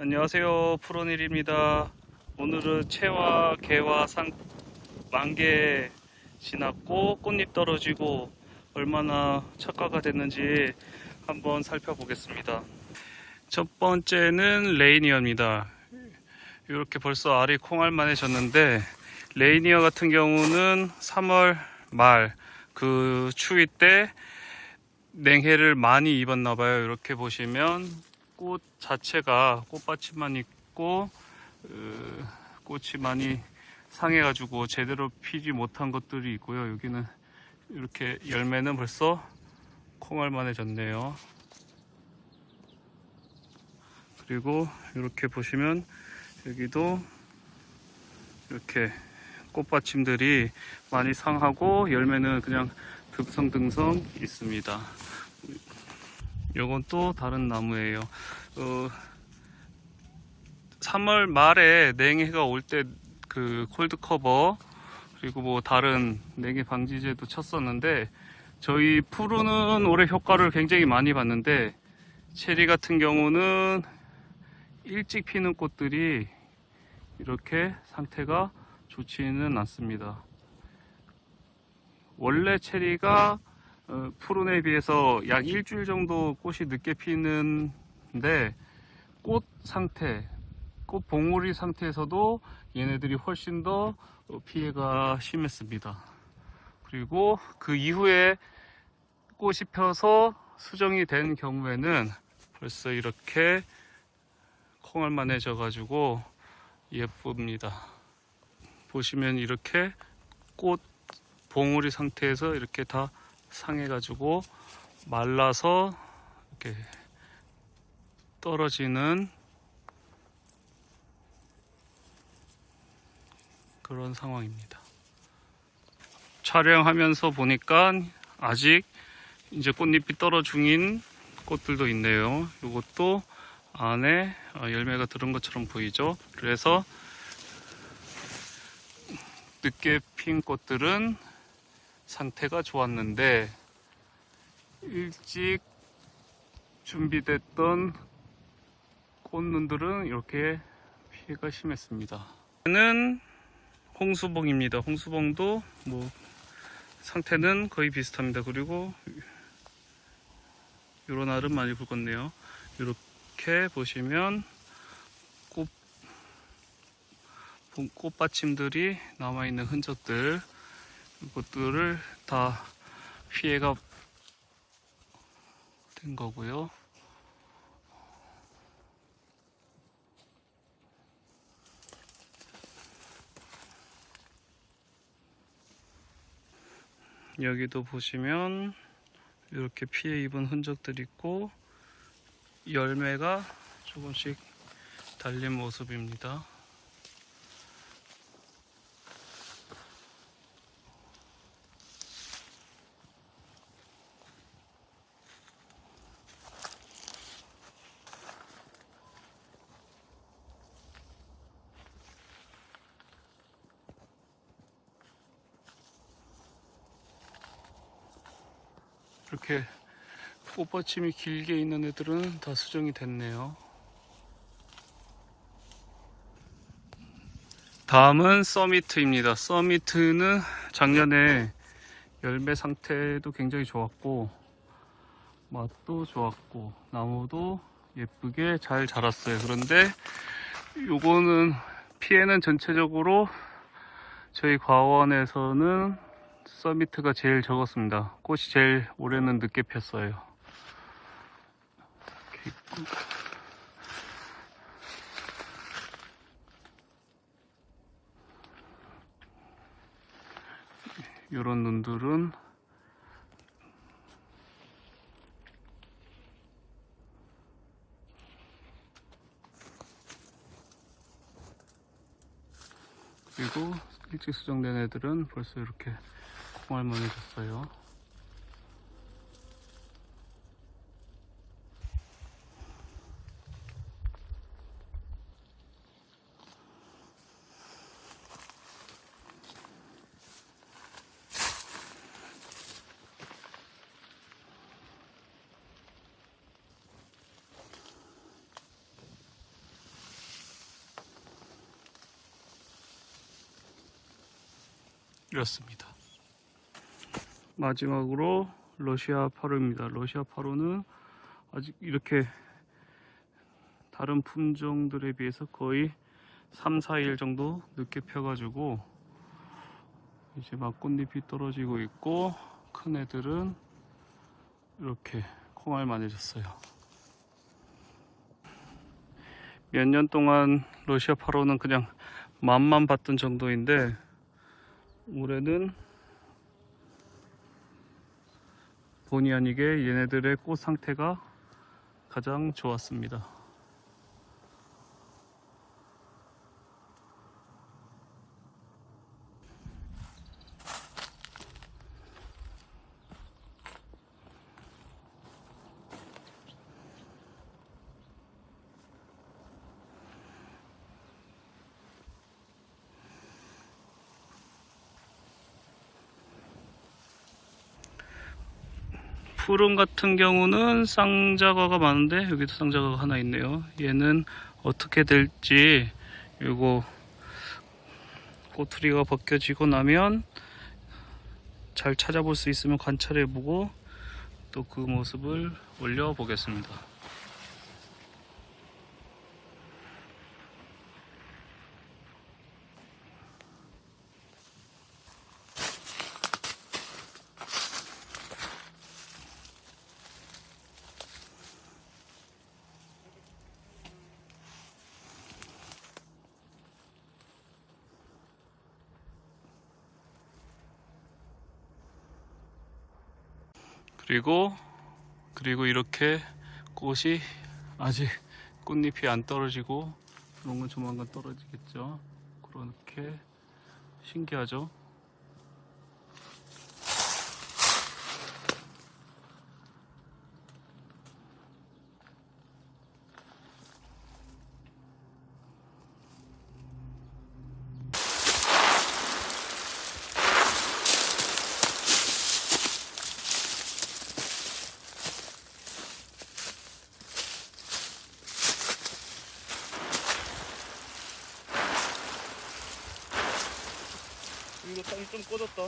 안녕하세요. 푸른일입니다. 오늘은 채와 개와 상 만개 지났고 꽃잎 떨어지고 얼마나 착화가 됐는지 한번 살펴보겠습니다. 첫 번째는 레이니어입니다. 이렇게 벌써 알이 콩알만해졌는데 레이니어 같은 경우는 3월 말 그 추위 때 냉해를 많이 입었나 봐요. 이렇게 보시면 꽃 자체가 꽃받침만 있고 어, 꽃이 많이 상해가지고 제대로 피지 못한 것들이 있고요. 여기는 이렇게 열매는 벌써 콩알만해졌네요. 그리고 이렇게 보시면 여기도 이렇게 꽃받침들이 많이 상하고 열매는 그냥 듬성듬성 있습니다. 요건 또 다른 나무예요. 어, 3월 말에 냉해가 올 때 그 콜드 커버 그리고 뭐 다른 냉해 방지제도 쳤었는데 저희 푸르는 올해 효과를 굉장히 많이 봤는데 체리 같은 경우는 일찍 피는 꽃들이 이렇게 상태가 좋지는 않습니다. 원래 체리가 어, 푸른에 비해서 약 일주일 정도 꽃이 늦게 피는 데 꽃 상태, 꽃 봉우리 상태에서도 얘네들이 훨씬 더 어, 피해가 심했습니다. 그리고 그 이후에 꽃이 펴서 수정이 된 경우에는 벌써 이렇게 콩알만해져 가지고 예쁩니다. 보시면 이렇게 꽃 봉우리 상태에서 이렇게 다 상해 가지고 말라서 이렇게 떨어지는 그런 상황입니다. 촬영하면서 보니까 아직 이제 꽃잎이 떨어 중인 꽃들도 있네요. 이것도 안에 어, 열매가 들은 것처럼 보이죠. 그래서 늦게 핀 꽃들은 상태가 좋았는데 일찍 준비됐던 꽃눈들은 이렇게 피해가 심했습니다. 는 홍수봉입니다. 홍수봉도 뭐 상태는 거의 비슷합니다. 그리고 이런 알은 많이 굵었네요. 이렇게 보시면 꽃 꽃받침들이 남아있는 흔적들 이것들을 다 피해가 된 거고요. 여기도 보시면 이렇게 피해 입은 흔적들이 있고 열매가 조금씩 달린 모습입니다. 이렇게 꽃받침이 길게 있는 애들은 다 수정이 됐네요. 다음은 서미트입니다. 서미트는 작년에 열매 상태도 굉장히 좋았고 맛도 좋았고 나무도 예쁘게 잘 자랐어요. 그런데 요거는 피해는 전체적으로 저희 과원에서는 서미트가 제일 적었습니다. 꽃이 제일 올해는 늦게 폈어요. 이런 눈들은 그리고 일찍 수정된 애들은 벌써 이렇게 정말 멍해졌어요 이렇습니다. 마지막으로 러시아 파로입니다. 러시아 파로는 아직 이렇게 다른 품종들에 비해서 거의 3, 4일 정도 늦게 펴가지고 이제 막 꽃잎이 떨어지고 있고 큰 애들은 이렇게 콩알만해졌어요. 몇 년 동안 러시아 파로는 그냥 맛만 봤던 정도인데 올해는 본의 아니게 얘네들의 꽃 상태가 가장 좋았습니다. 푸른 같은 경우는 쌍자과가 많은데 여기도 쌍자과가 하나 있네요. 얘는 어떻게 될지 요거 꼬투리가 벗겨지고 나면 잘 찾아볼 수 있으면 관찰해 보고 또 그 모습을 올려 보겠습니다. 그리고 그리고 이렇게 꽃이 아직 꽃잎이 안 떨어지고 그런 건 조만간 떨어지겠죠. 그렇게 신기하죠. 이거 땅이 좀 꺼졌다.